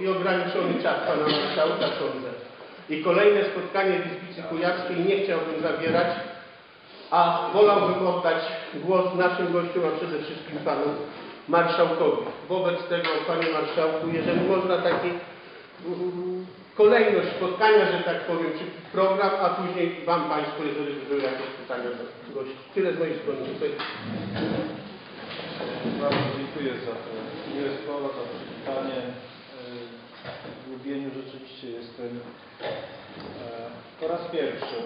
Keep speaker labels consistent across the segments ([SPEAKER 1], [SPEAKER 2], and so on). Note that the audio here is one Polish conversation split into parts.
[SPEAKER 1] i ograniczony czas pana marszałka sądzę. I kolejne spotkanie w Izbicy Kujawskiej nie chciałbym zabierać, a wolałbym oddać głos naszym gościom, a przede wszystkim panu marszałkowi. Wobec tego, panie marszałku, jeżeli można taki mm, kolejność spotkania, że tak powiem, czy program, a później wam państwo, jeżeli by były jakieś pytania do gości. Tyle z mojej strony. Dziękuję.
[SPEAKER 2] Bardzo dziękuję za te miłe słowa, za przywitanie. W Lubieniu rzeczywiście jestem e, po raz pierwszy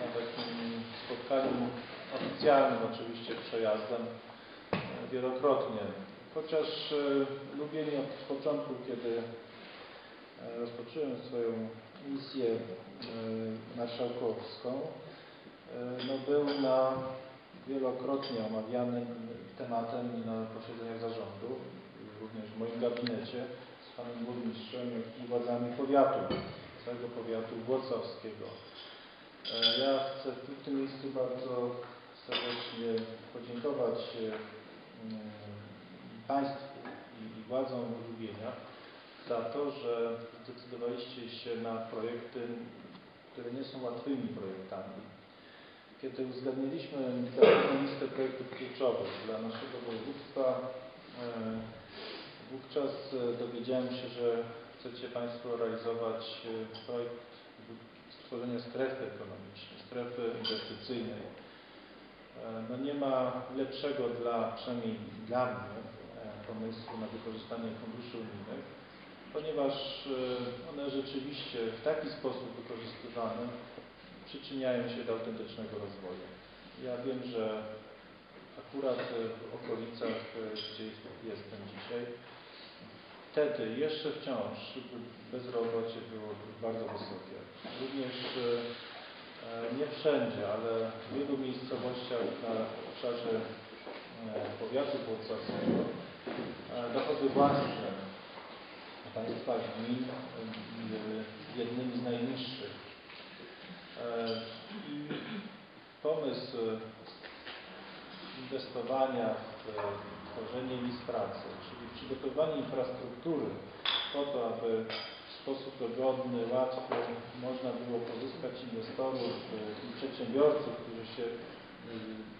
[SPEAKER 2] na takim spotkaniu oficjalnym, oczywiście przejazdem, e, wielokrotnie. Chociaż e, Lubień od początku, kiedy rozpocząłem swoją misję marszałkowską, no był na wielokrotnie omawianym tematem na posiedzeniach zarządu, również w moim gabinecie panem burmistrzem i władzami powiatu, całego powiatu włocławskiego. E, Ja chcę w tym miejscu bardzo serdecznie podziękować e, mm, Państwu i władzom Lubienia za to, że zdecydowaliście się na projekty, które nie są łatwymi projektami. Kiedy uzgadniliśmy listę projektów kluczowych dla naszego województwa, e, wówczas e, dowiedziałem się, że chcecie Państwo realizować e, projekt stworzenia strefy ekonomicznej, strefy inwestycyjnej. E, No nie ma lepszego dla, przynajmniej dla mnie, pomysłu na wykorzystanie funduszy unijnych, ponieważ one rzeczywiście w taki sposób wykorzystywane przyczyniają się do autentycznego rozwoju. Ja wiem, że akurat w okolicach, gdzie jestem dzisiaj, wtedy jeszcze wciąż bezrobocie było bardzo wysokie. Również e, nie wszędzie, ale w wielu miejscowościach na obszarze e, powiatu włocławskiego e, dochody własne państwa gmin jednymi z najniższych. I pomysł inwestowania w tworzenie miejsc pracy, czyli przygotowanie infrastruktury po to, aby w sposób dogodny, łatwy można było pozyskać inwestorów e, i przedsiębiorców, którzy się e,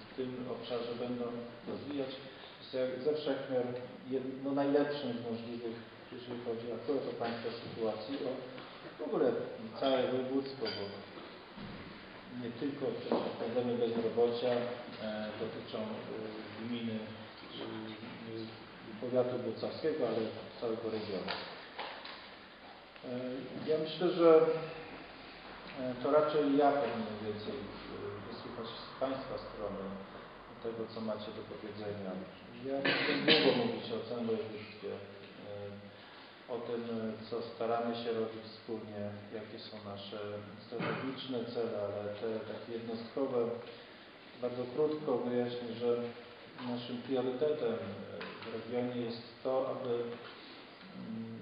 [SPEAKER 2] w tym obszarze będą rozwijać, jest jak ze wszechmiar jed- no, najlepszym z możliwych, jeżeli chodzi akurat o Państwa sytuacji, o w ogóle całe województwo, bo nie tylko problemy bezrobocia e, dotyczą e, gminy e, powiatu włocławskiego, ale całego regionu. Ja myślę, że to raczej ja powinienem więcej wysłuchać z Państwa strony tego, co macie do powiedzenia. Ja nie długo mówić o całym województwie, o tym, e, co staramy się robić wspólnie, jakie są nasze strategiczne cele, ale te takie jednostkowe, bardzo krótko wyjaśnię, że naszym priorytetem e, w regionie jest to, aby mm,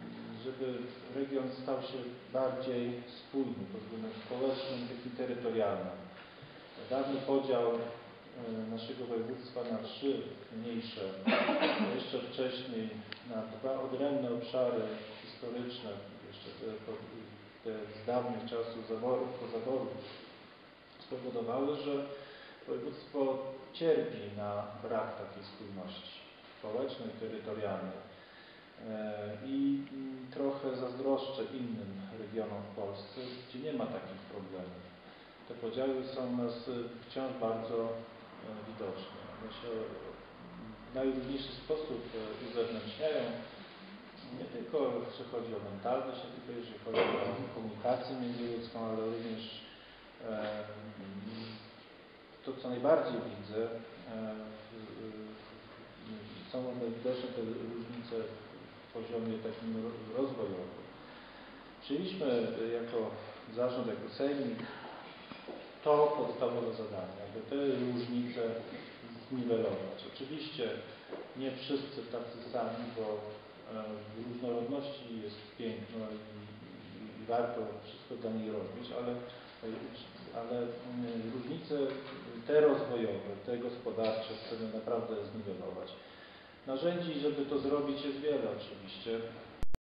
[SPEAKER 2] żeby region stał się bardziej spójny pod względem społecznym, jak i terytorialnym. Dawny podział naszego województwa na trzy mniejsze, jeszcze wcześniej na dwa odrębne obszary historyczne, jeszcze te, po- te z dawnych czasów zaborów, pozaborów, spowodowały, że województwo cierpi na brak takiej spójności społecznej, terytorialnej. E, I trochę zazdroszczę innym regionom w Polsce, gdzie nie ma takich problemów. Te podziały są nas e, wciąż bardzo e, widoczne. One się w najróżniejszy sposób e, uzewnętrzniają. Nie tylko jeśli chodzi o mentalność, nie tylko jeżeli chodzi o komunikację międzyludzką, ale również to, co najbardziej widzę, e, są one widoczne te różnice w poziomie takim ro- rozwojowym. Przyjęliśmy e, jako zarząd, jako sejmik to podstawowe zadanie, aby te różnice zniwelować. Oczywiście nie wszyscy tacy sami, bo w różnorodności jest piękno i, i, warto wszystko dla niej robić, ale, ale różnice te rozwojowe, te gospodarcze chcemy naprawdę zniwelować. Narzędzi, żeby to zrobić jest wiele oczywiście.